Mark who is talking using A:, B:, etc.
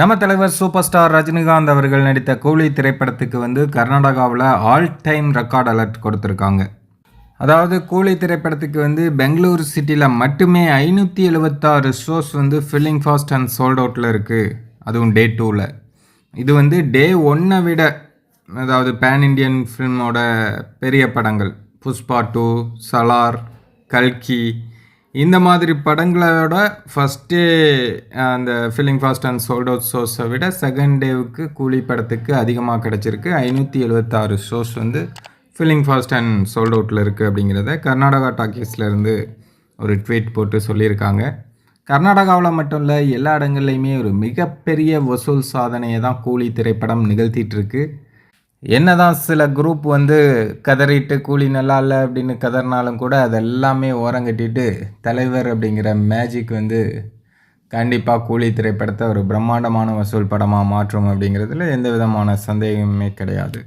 A: நம்ம தலைவர் super star Rajinikanth அவர்கள் நடித்த கூலி திரைப்படத்துக்கு வந்து கர்நாடகாவில் ஆல் டைம் ரெக்கார்ட் அலர்ட் கொடுத்துருக்காங்க. அதாவது கூலி திரைப்படத்துக்கு வந்து பெங்களூர் சிட்டியில் மட்டுமே ஐநூற்றி எழுபத்தாறு ஷோஸ் வந்து ஃபில்லிங் ஃபாஸ்ட் அண்ட் சோல்ட் அவுட்டில் இருக்குது அதுவும் டே டூவில் இது வந்து டே ஒன்னை விட அதாவது பேன் இண்டியன் ஃபிலிமோட பெரிய படங்கள். புஷ்பா டூ சலார் கல்கி இந்த மாதிரி படங்களோட ஃபஸ்ட்டே அந்த filling fast and sold out ஷோஸை விட செகண்ட் டேவுக்கு கூலி படத்துக்கு அதிகமாக கிடச்சிருக்கு. ஐநூற்றி எழுபத்தாறு ஷோஸ் வந்து ஃபில்லிங் ஃபாஸ்ட் அண்ட் சோல்ட் அவுட்டில் இருக்குது அப்படிங்கிறத கர்நாடகா டாக்கீஸ்லேருந்து ஒரு ட்வீட் போட்டு சொல்லியிருக்காங்க. கர்நாடகாவில் மட்டும் இல்லை எல்லா இடங்கள்லையுமே ஒரு மிகப்பெரிய வசூல் சாதனையை தான் கூலி திரைப்படம் நிகழ்த்திட்டுருக்கு என்னதான் சில குரூப் வந்து கதறிட்டு கூலி நல்லா இல்லை அப்படின்னு கதறினாலும் கூட அதெல்லாமே ஓரங்கட்டிட்டு தலைவர் அப்படிங்கிற மேஜிக் வந்து கண்டிப்பாக கூலி திரைப்படத்தை ஒரு பிரம்மாண்டமான வசூல் படமாக மாற்றும் அப்படிங்கிறதுல எந்த விதமான சந்தேகமே கிடையாது.